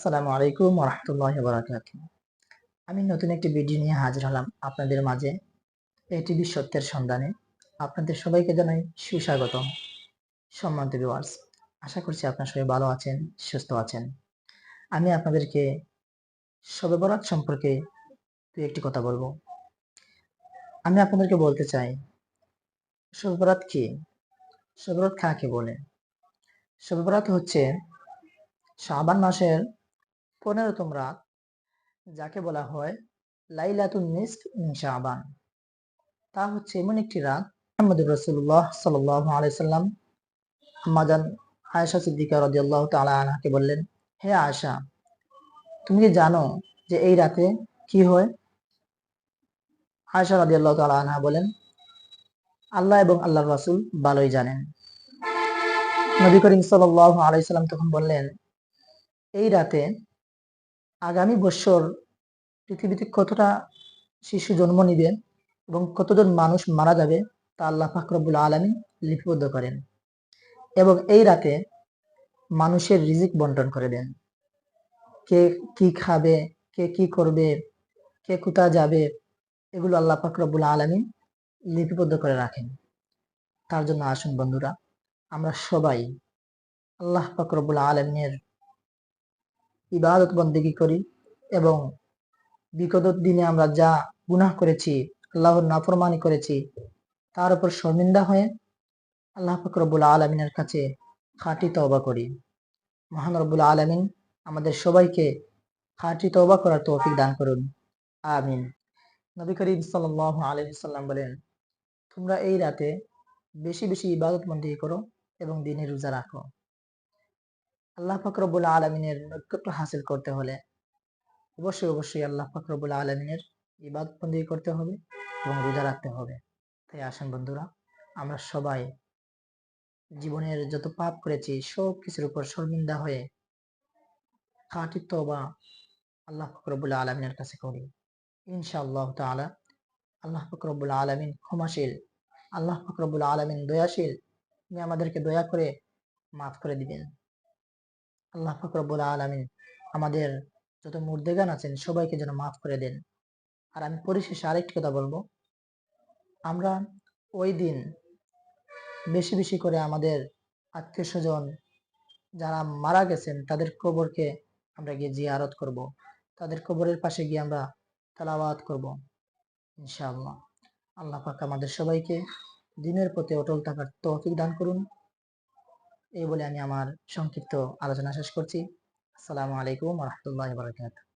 আসসালামু আলাইকুম রহমতুল্লাহ বারাকাত আমি নতুন একটি ভিডিও নিয়ে হাজির হলাম আপনাদের মাঝে। এটিভি সত্যের সন্ধানে। আপনাদের সবাইকে জানাই সুস্বাগতম। সম্মানিত ভিউয়ার্স আশা করছি আপনার সবাই ভালো আছেন, সুস্থ আছেন। আমি আপনাদেরকে শবে বরাত সম্পর্কে দু একটি কথা বলব। আমি আপনাদেরকে বলতে চাই শবে বরাত কি? শবে বরাত কাকে বলে? শবে বরাত হচ্ছে শাবান মাসের পনেরোতম রাত যাকে বলা হয় লাইলাতুন নিসফ মিন তা হচ্ছে এমন একটি রাত মোহাম্মদ রসুল্লাহ সাল্লাহ আলাইসাল্লাম আম্মাজান আয়েশা সিদ্দিকা রাদিয়াল্লাহু তাআলা আনহাকে বললেন, হে আয়েশা, তুমি কি জানো যে এই রাতে কি হয়? আয়েশা রাদিয়াল্লাহু তাআলা আনহা বলেন, আল্লাহ এবং আল্লাহ রাসূল ভালোই জানেন। নবী করিম সাল্লাল্লাহু আলাইহি সাল্লাম তখন বললেন, এই রাতে আগামী বছর পৃথিবীতে কতটা শিশু জন্ম নিবে এবং কতজন মানুষ মারা যাবে তা আল্লাহ ফাকরবুল আলমী লিপিবদ্ধ করেন এবং এই রাতে মানুষের রিজিক বন্টন করে দেন। কে কি খাবে, কে কি করবে, কে কোথা যাবে, এগুলো আল্লাহ ফাকরবুল আলমী লিপিবদ্ধ করে রাখেন। তার জন্য আসুন বন্ধুরা, আমরা সবাই আল্লাহ ফাকরবুল আলমিনের ইবাদত বন্দেগী করি এবং বিগত দিনে আমরা যা গুনাহ করেছি, আল্লাহর নাফরমানি করেছি, তার উপর শর্মিন্দা হয়ে আল্লাহ ফকরবুল আলমিনের কাছে খাঁটি তওবা করি। মহান রব্বুল আলমিন আমাদের সবাইকে খাঁটি তওবা করার তৌফিক দান করুন। আমিন। নবী করিম সাল্লাহ আলহিসাল্লাম বলেন, তোমরা এই রাতে বেশি বেশি ইবাদত বন্দী করো এবং দিনে রোজা রাখো। আল্লাহ ফকরবুল আলমিনের নৈকট্য হাসিল করতে হলে অবশ্যই অবশ্যই আল্লাহ ফকরবুল আলমিনের ইবাদতবন্দি করতে হবে এবং রোজা রাখতে হবে। তাই আসেন বন্ধুরা, আমরা সবাই জীবনের যত পাপ করেছি সব কিছুর উপর শর্মিন্দা হয়ে খাটিত্ব বা আল্লাহ ফকরবুল আলমিনের কাছে করি। ইনশাআল্লাহ তালা আল্লাহ ফকরবুল আলমিন ক্ষমাশীল, আল্লাহ ফকরবুল আলমিন দয়াশীল তিনি আমাদেরকে দয়া করে মাফ করে দিবেন। আল্লাহ ফকরবুল আলমিন আমাদের যত মুর্দেগান আছেন সবাইকে যেন মাফ করে দেন। আর আমি পরিশেষে আরেকটি কথা বলব। আমরা ওই দিন বেশি বেশি করে আমাদের আত্মীয় স্বজন যারা মারা গেছেন তাদের কবরকে আমরা গিয়ে জিয়ারত করব। তাদের কবরের পাশে গিয়ে আমরা তালাবাদ করব, ইনশাআল্লাহ। আল্লাহ পাক আমাদের সবাইকে দিনের প্রতি অটল থাকার তৌফিক দান করুন। এই বলে আমি আমার সংক্ষিপ্ত আলোচনা শেষ করছি। আসসালামু আলাইকুম রহমতুল্লাহ বারকাত